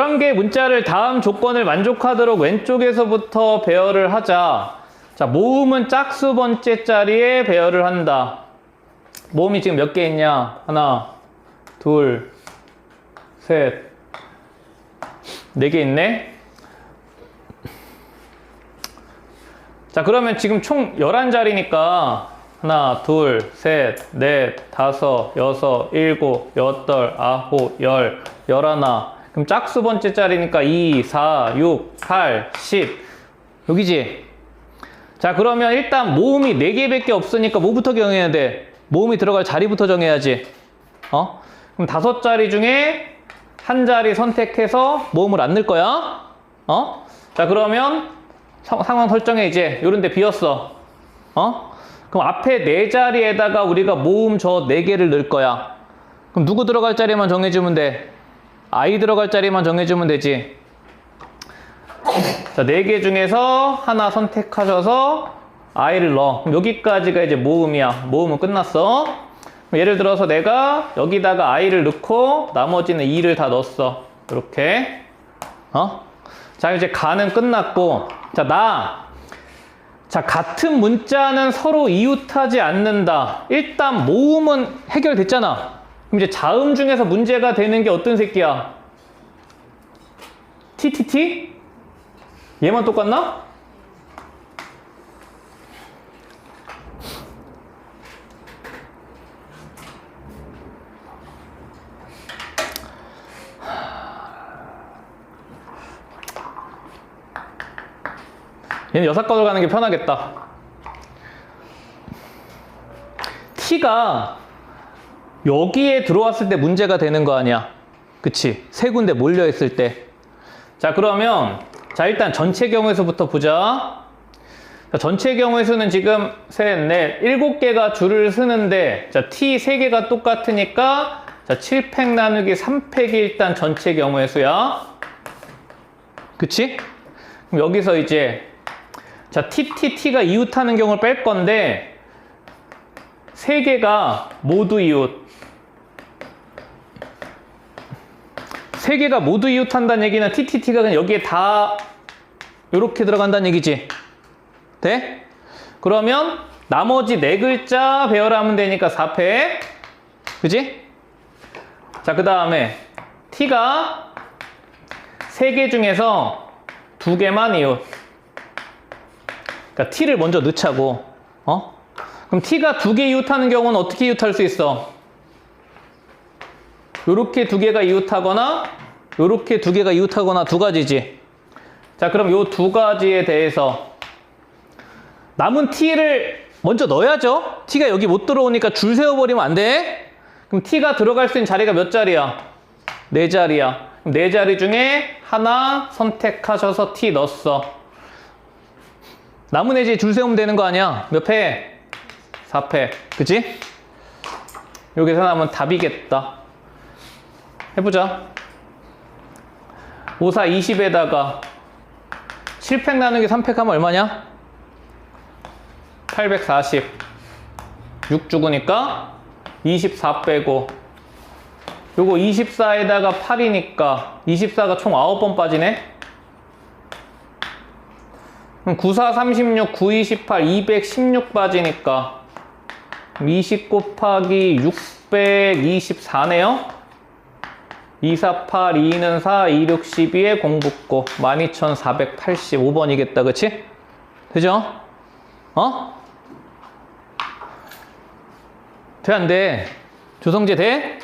11개 문자를 다음 조건을 만족하도록 왼쪽에서부터 배열을 하자. 자, 모음은 짝수 번째 자리에 배열을 한다. 모음이 지금 몇 개 있냐? 하나, 둘, 셋, 네 개 있네. 자, 그러면 지금 총 11자리니까 하나, 둘, 셋, 넷, 다섯, 여섯, 일곱, 여덟, 아홉, 열, 열하나. 그럼 짝수 번째 자리니까 2, 4, 6, 8, 10. 여기지? 자, 그러면 일단 모음이 4개밖에 없으니까 뭐부터 정해야 돼? 모음이 들어갈 자리부터 정해야지. 어? 그럼 다섯 자리 중에 한 자리 선택해서 모음을 안 넣을 거야. 어? 자, 그러면 상- 상황 설정에 이제 요런 데 비었어. 어? 그럼 앞에 네 자리에다가 우리가 모음 저 네 개를 넣을 거야. 그럼 누구 들어갈 자리만 정해주면 돼? 아이 들어갈 자리만 정해주면 되지. 자, 네 개 중에서 하나 선택하셔서 아이를 넣어. 그럼 여기까지가 이제 모음이야. 모음은 끝났어. 예를 들어서 내가 여기다가 아이를 넣고 나머지는 2를 다 넣었어. 이렇게. 어? 자, 이제 가는 끝났고. 자, 나. 자, 같은 문자는 서로 이웃하지 않는다. 일단 모음은 해결됐잖아. 그럼 이제 자음 중에서 문제가 되는 게 어떤 새끼야? TTT? 얘만 똑같나? 얘는 여사과로 가는 게 편하겠다. T가 여기에 들어왔을 때 문제가 되는 거 아니야. 그치? 세 군데 몰려 있을 때. 자, 그러면, 자, 일단 전체 경우에서부터 보자. 자, 전체 경우의 수는 지금 셋, 넷, 일곱 개가 줄을 쓰는데, 자, T 세 개가 똑같으니까, 자, 7팩 나누기 3팩이 일단 전체 경우의 수야. 그치? 그럼 여기서 이제, 자, TTT가 이웃하는 경우를 뺄 건데, 세 개가 모두 이웃. 세 개가 모두 이웃한다는 얘기는 TTT가 그냥 여기에 다 이렇게 들어간다는 얘기지. 돼? 그러면 나머지 네 글자 배열하면 되니까 4패. 그지? 자, 그 다음에 T가 세 개 중에서 두 개만 이웃. 그러니까 T를 먼저 넣자고. 어? 그럼 T가 두 개 이웃하는 경우는 어떻게 이웃할 수 있어? 요렇게 두 개가 이웃하거나 요렇게 두 개가 이웃하거나 두 가지지. 자, 그럼 요 두 가지에 대해서 남은 T를 먼저 넣어야죠. T가 여기 못 들어오니까 줄 세워버리면 안 돼. 그럼 T가 들어갈 수 있는 자리가 몇 자리야? 네 자리야. 그럼 네 자리 중에 하나 선택하셔서 T 넣었어. 남은 애지 줄 세우면 되는 거 아니야? 몇 패? 4패. 그치? 여기서 남은 답이겠다. 해보자. 5, 4, 20에다가 7팩 나누기 3팩 하면 얼마냐? 840. 6 죽으니까 24 빼고 요거 24에다가 8이니까 24가 총 9번 빠지네? 그럼 9, 4, 36, 9, 28, 216 빠지니까 20 곱하기 624네요? 248, 2는 4, 26, 12에 공붙고 12485번이겠다, 그치? 되죠? 어? 돼, 안 돼? 조성재 돼?